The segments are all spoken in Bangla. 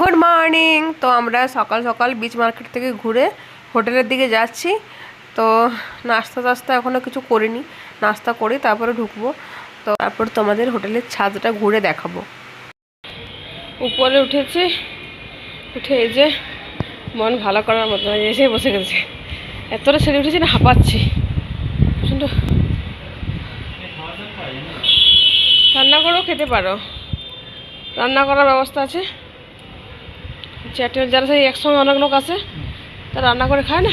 Good morning. তো আমরা সকাল সকাল বিচ মার্কেট থেকে ঘুরে হোটেলের দিকে যাচ্ছি। তো নাস্তা টাস্তা এখনও কিছু করিনি। নাস্তা করি তারপরে ঢুকবো। তো তারপর তোমাদের হোটেলের ছাদটা ঘুরে দেখাবো। উপরে উঠেছি। উঠে এই যে মন ভালো করার মতো এসে বসে গেছে। এতটা সেরে উঠেছি না, হাঁপাচ্ছি। প্রচণ্ড রান্না করেও খেতে পারো। রান্না করার ব্যবস্থা আছে? চ্যাটে যারা সেই একসঙ্গে অনেক লোক আছে তা রান্না করে খায় না?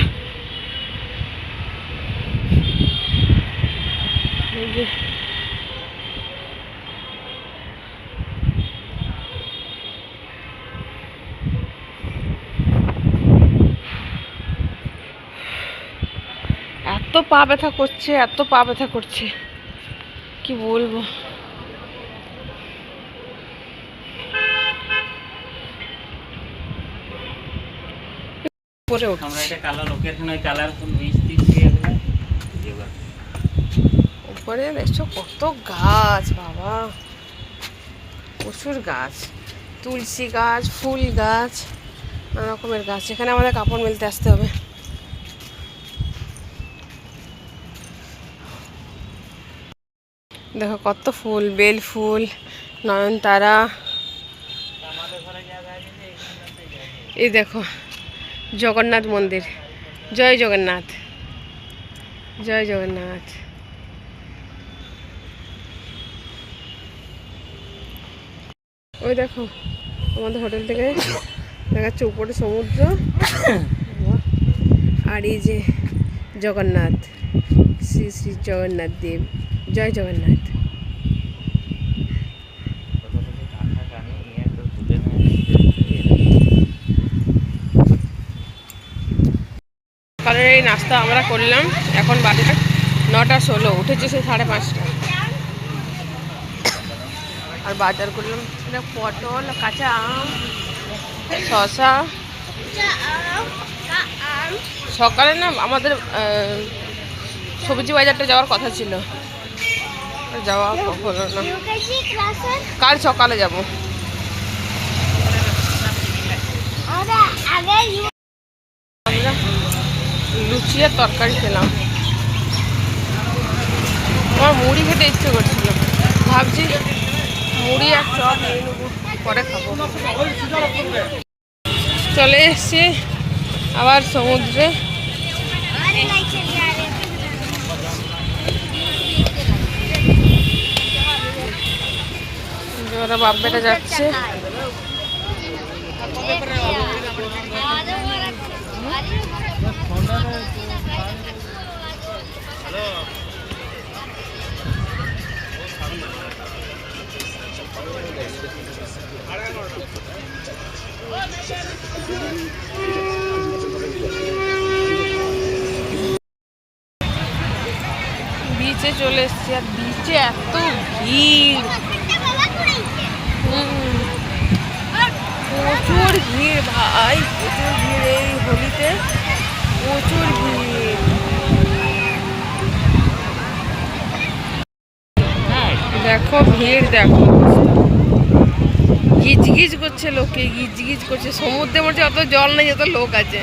এত পা ব্যথা করছে, এত পা ব্যথা করছে। কি বলব? উপরে ওঠা আমরা এটা কালার লোকেশন ওই কালার বীজ দিচ্ছি এগুলো উপরে দেখছ কত গাছ বাবা। প্রচুর গাছ। তুলসী গাছ ফুল গাছ নানা রকমের গাছ। এখানে আমাদের কাপড় মেলতে আসতে হবে। দেখো কত ফুল বেল ফুল নয়নতারা। এই দেখো। জগন্নাথ মন্দির। জয় জগন্নাথ। জয় জগন্নাথ। ওই দেখো, আমাদের হোটেল থেকে দেখাচ্ছে উপরে সমুদ্র। আর এই যে জগন্নাথ, শ্রী শ্রী জগন্নাথ দেব। জয় জগন্নাথ কাঁথা কানে নিয়ে তো তুলে নেয় সকালের এই নাস্তা আমরা করলাম। এখন বাড়িতে নটা ষোলো, উঠেছে সে সাড়ে পাঁচটা। আর বাজার করলাম পটল, কাঁচা আম শশা সকালে না আমাদের সবজি বাজারটা যাওয়ার কথা ছিল। যাওয়া হলো না। কাল সকালে যাব। আমরা লুচি আর তরকারি খেলাম। আমার মুড়ি খেতে ইচ্ছে করছিল। ভাবছি মুড়ি আর চপ পরে খাব। চলে এসছি আবার সমুদ্রে। ওরা বাপ বেটা যাচ্ছে। বিচে চলে এসছি আর বিচে এত ভিড়। প্রচুর ভিড় ভাই, প্রচুর ভিড় এই হোলিতে। প্রচুর ভিড়। দেখো ভিড় দেখো। গিজ গিজ করছে লোকে গিজ গিজ করছে। সমুদ্রে মধ্যে অত জল নেই, যত লোক আছে।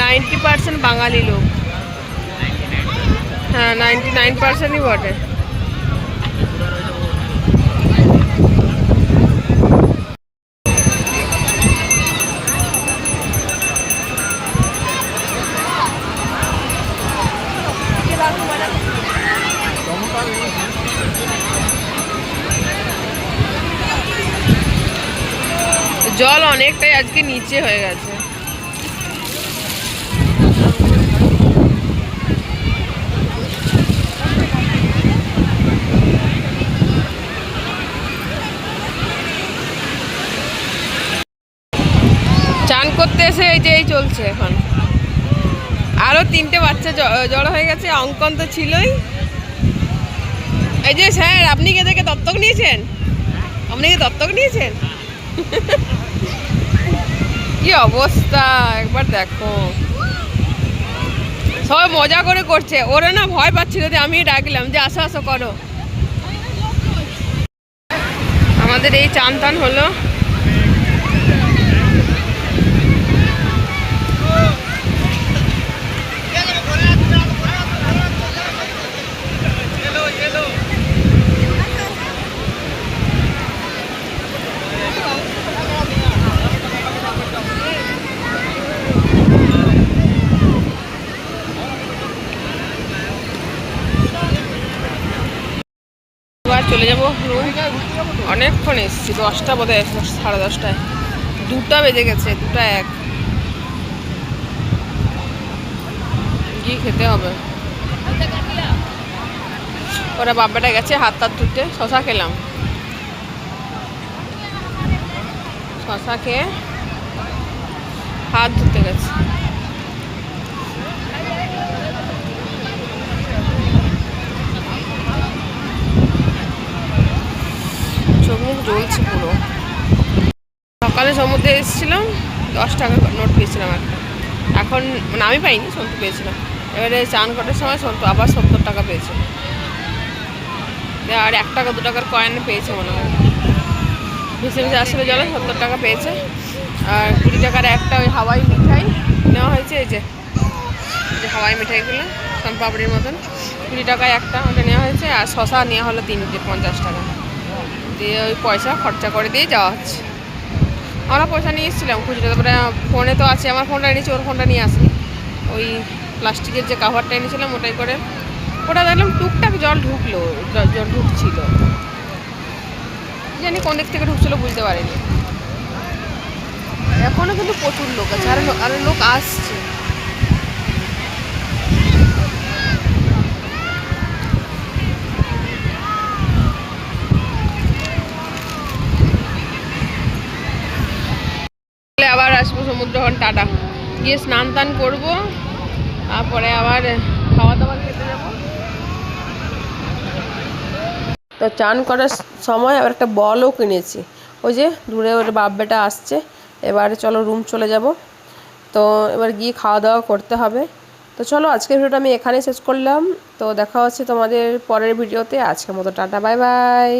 নাইনটি পার্সেন্ট বাঙালি লোক। হ্যাঁ নাইনটি নাইন পার্সেন্টই বটে। জল অনেকটাই আজকে নিচে হয়ে গেছে। চান করতে এসে এই যে এই চলছে এখন। আরও তিনটে বাচ্চা জড়ো হয়ে গেছে, অঙ্কন তো ছিলই। এই যে স্যার, আপনি কে থেকে দত্তক নিয়েছেন? আপনি কি দত্তক নিয়েছেন? কি অবস্থা? একবার দেখো। সবাই মজা করে করছে। ওরা না ভয় পাচ্ছিল যে আমি ডাকলাম, যে আসো আসো, করো। আমাদের এই চান টান হলো। চলে যাব অনেকক্ষণ এসেছি, দশটা বোধহয়, সাড়ে দশটায়। দুটা বেজে গেছে, দুটা এক। গিয়ে খেতে হবে। ওরা বাব্বাটা গেছে, হাত তাত ধুতে, শশা খেলাম। শশা খেয়ে হাত ধুতে গেছে চোখ মুখ জ্বলছে পুরো সকালে সমুদ্রে এসেছিলাম দশ টাকা নোট পেয়েছিলাম একটা। এখন মানে আমি পাইনি, সন্তু পেয়েছিলাম। এবারে চান করার সময় সন্তু আবার সত্তর টাকা পেয়েছে। আর এক টাকা, দু টাকার কয়েন পেয়েছে মনে হয়। ভেসে ভেসে আসলে জলে সত্তর টাকা পেয়েছে। আর কুড়ি টাকার একটা ওই হাওয়াই মিঠাই নেওয়া হয়েছে, এই যে যে হাওয়াই মিঠাইগুলো সোনপাপড়ির মতন। কুড়ি টাকায় একটা ওটা নেওয়া হয়েছে, আর শশা নেওয়া হলো তিনটে পঞ্চাশ টাকা। দিয়ে ওই পয়সা খরচা করে দিয়ে যাওয়া হচ্ছে। আমরা পয়সা নিয়ে এসেছিলাম খুচরো তারপরে ফোনে তো আছে, আমার ফোনটা এনেছি, ওর ফোনটা নিয়ে আসি ওই প্লাস্টিকের যে কাভারটা এনেছিলাম, ওটাই করে ওটা দেখলাম টুকটাক জল ঢুকলো, জল ঢুকছিল। জানি কোন দিক থেকে ঢুকছিল, বুঝতে পারিনি। এখনও কিন্তু প্রচুর লোক আছে আর লোক আসছে। তাহলে আবার আসব সমুদ্র এখন টাটা। গিয়ে স্নান টান করব, তারপরে আবার খাওয়া দাওয়া খেতে যাব। তো চান করার সময় আবার একটা বলও কিনেছি। ওই যে দূরে ওর বাপ বেটা আসছে, এবারে চলো রুম চলে যাব। তো এবার গিয়ে খাওয়া দাওয়া করতে হবে। তো চলো আজকের ভিডিওটা আমি এখানে শেষ করলাম। তো দেখা হচ্ছে তোমাদের পরের ভিডিওতে। আজকের মতো টাটা বাই বাই